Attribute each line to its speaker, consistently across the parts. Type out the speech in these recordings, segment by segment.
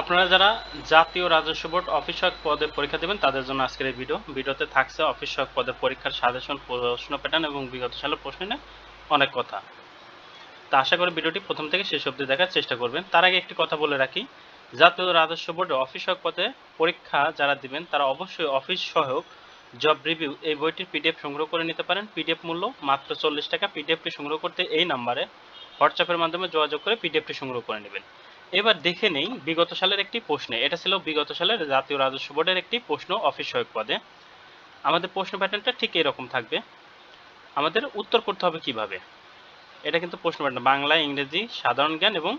Speaker 1: আপনারা যারা জাতীয় রাজস্ব বোর্ড অফিস সহায়ক পদে পরীক্ষা দেবেন, তাদের জন্য আজকের এই ভিডিও। ভিডিওতে থাকছে অফিস সহায়ক পদে পরীক্ষার সাজেশন, প্রশ্ন প্যাটার্ন এবং বিগত সালের প্রশ্ন অনেক কথা। তা আশা করি ভিডিওটি প্রথম থেকে শেষ অবধি দেখার চেষ্টা করবেন। তার আগে একটি কথা বলে রাখি, জাতীয় রাজস্ব বোর্ডে অফিস সহায়ক পদে পরীক্ষা যারা দিবেন, তারা অবশ্যই অফিস সহায়ক জব রিভিউ এই বইটির পিডিএফ সংগ্রহ করে নিতে পারেন। পিডিএফ মূল্য মাত্র চল্লিশ টাকা। পিডিএফটি সংগ্রহ করতে এই নাম্বারে হোয়াটসঅ্যাপের মাধ্যমে যোগাযোগ করে পিডিএফটি সংগ্রহ করে নেবেন। এবার দেখে নেই বিগত সালের একটি প্রশ্ন। এটা ছিল বিগত সালের জাতীয় রাজস্ব বোর্ডের একটি প্রশ্ন অফিস সহায়ক পদে। আমাদের প্রশ্ন প্যাটার্নটা ঠিক এরকম থাকবে। আমাদের উত্তর করতে হবে কীভাবে? এটা কিন্তু প্রশ্ন প্যাটার্ন। বাংলা, ইংরেজি, সাধারণ জ্ঞান এবং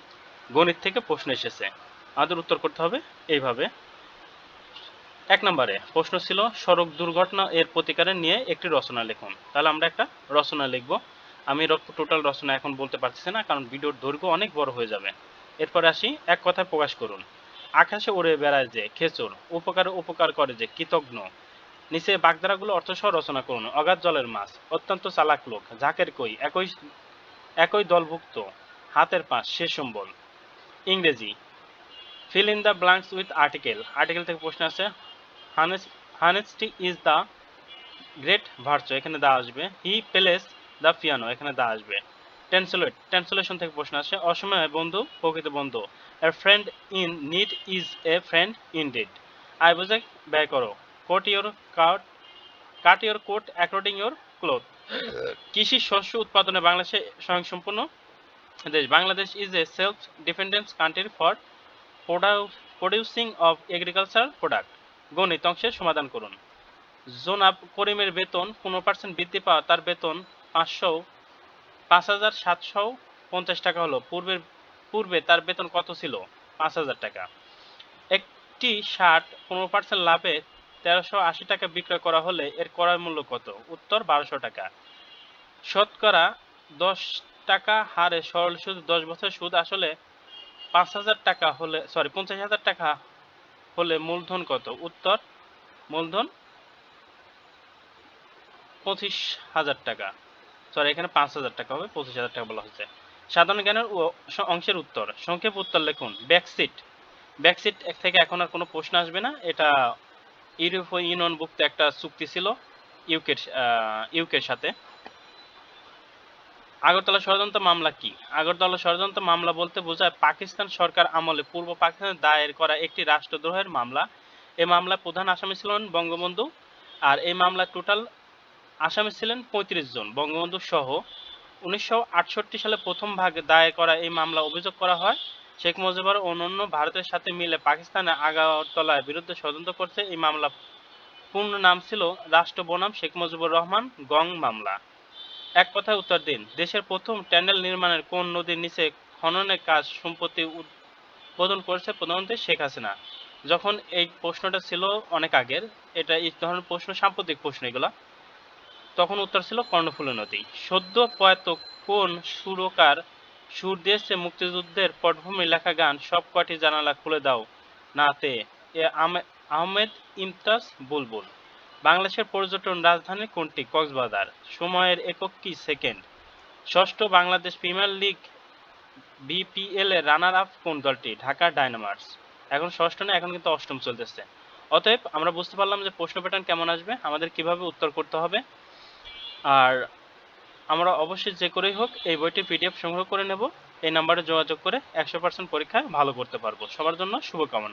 Speaker 1: গণিত থেকে প্রশ্ন এসেছে। আমাদের উত্তর করতে হবে এইভাবে। এক নম্বরে, প্রশ্ন ছিল, সড়ক দুর্ঘটনা এর প্রতিকারে নিয়ে একটি রচনা লিখুন। তাহলে আমরা একটা রচনা লিখব। আমি টোটাল রচনা এখন বলতে পারতেছি না, কারণ ভিডিওর দৈর্ঘ্য অনেক বড় হয়ে যাবে। এরপর আসি এক কথায় প্রকাশ করুন। আকাশে উড়ে বেড়ায় যে খেচুর উপকারে উপকার করে যে কৃতজ্ঞ নিচে বাগধারাগুলো অর্থসহ রচনা করুন। অগাধ জলের মাছ, অত্যন্ত চালাক লোক, ঝাঁকের কই, একই একই দলভুক্ত, হাতের পাশ, সে সম্বল। ইংরেজি fill in the blanks with article article থেকে প্রশ্ন আছে honesty is the great virtue এখানে দা আসবে। হি প্লেস দ্য পিয়ানো এখানে দা আসবে। ট্রান্সলেট ট্রান্সলেশন থেকে প্রশ্ন আসে, অসময়ে বন্ধু, প্রকৃত বন্ধু। A friend in need is a friend in deed I বুঝে ব্যয় করো। Coat your cut cut your coat according your cloth কৃষি শস্য উৎপাদনে বাংলাদেশে স্বয়ংসম্পূর্ণ দেশ। Bangladesh is a self dependence country for producing of agriculture product গণিত অংশের সমাধান করুন। জোনাব করিমের বেতন পনেরো পার্সেন্ট বৃদ্ধি পাওয়া তার বেতন পাঁচশো পাঁচ হাজার সাতশো পঞ্চাশ টাকা হলো। পূর্বের পূর্বে তার বেতন কত ছিল? পাঁচ হাজার টাকা। একটি শার্ট পনেরো পার্সেন্ট লাভে তেরোশো আশি টাকা বিক্রয় করা হলে এর ক্রয় মূল্য কত? উত্তর, বারোশো টাকা। শতকরা দশ টাকা হারে সরল সুদ, দশ বছর সুদ আসলে পাঁচ হাজার টাকা হলে সরি পঞ্চাশ হাজার টাকা হলে মূলধন কত? উত্তর, মূলধন পঁচিশ হাজার টাকা। সরি এখানে পাঁচ হাজার টাকা হবে, পঁচিশ হাজার টাকা বলা হচ্ছে সাধারণ জ্ঞানের অংশের উত্তর, সংক্ষেপ উত্তর লিখুন। ব্যাকসিট ব্যাকসিট থেকে এখন আর কোনো প্রশ্ন আসবে না। এটা ইউরোপীয় ইউনিয়নভুক্ত একটা চুক্তি ছিল ইউকের ইউকের সাথে। আগরতলা ষড়যন্ত্র মামলা কি? আগরতলা ষড়যন্ত্র মামলা বলতে বোঝায় পাকিস্তান সরকার আমলে পূর্ব পাকিস্তানে দায়ের করা একটি রাষ্ট্রদ্রোহের মামলা। এই মামলার প্রধান আসামি ছিলেন বঙ্গবন্ধু, আর এই মামলা টোটাল আসামি ছিলেন পঁয়ত্রিশ জন। বঙ্গবন্ধু সহ উনিশশো আটষট্টি সালে প্রথম ভাগে দায়ের করা এই মামলা অভিযোগ করা হয়। শেখ মুজিবুর অন্যান্য ভারতের সাথে মিলে পাকিস্তানে আগরতলার বিরুদ্ধে ষড়যন্ত্র করছে এই মামলা। পূর্ণ নাম ছিল রাষ্ট্র বনাম শেখ মুজিবুর রহমান গং মামলা। এক কথায় উত্তর দিন, দেশের প্রথম ট্যানেল নির্মাণের কোন নদীর নিচে খননের কাজ সম্পত্তি উদ্বোধন করেছে প্রধানমন্ত্রী শেখ হাসিনা? যখন এই প্রশ্নটা ছিল অনেক আগের, এটা এই ধরনের প্রশ্ন, সাম্প্রতিক প্রশ্ন এগুলা। তখন উত্তর ছিল কর্ণফুলী নদী। সদ্য প্রয়াত কোন সুরকার সুর দিয়েছে মুক্তিযুদ্ধের পটভূমি লেখা গান, সব কটি জানালা খুলে দাও নাতে আহমেদ ইমতাজ বুলবুল। বাংলাদেশের পর্যটন রাজধানী কোনটি? কক্সবাজার। সময়ের একক কি? সেকেন্ড। ষষ্ঠ, বাংলাদেশ প্রিমিয়ার লিগ বিপিএল এর রানার আপ কোন দলটি? ঢাকা ডায়নামার্স। এখন ষষ্ঠ না, এখন কিন্তু অষ্টম চলতেছে। অতএব আমরা বুঝতে পারলাম যে প্রশ্ন প্যাটার্ন কেমন আসবে, আমাদের কীভাবে উত্তর করতে হবে। আর আমরা অবশ্যই যে করেই হোক এই বইটি পিডিএফ সংগ্রহ করে নেব। এই নাম্বারে যোগাযোগ করে একশো পার্সেন্ট পরীক্ষায় ভালো করতে পারব। সবার জন্য শুভকামনা।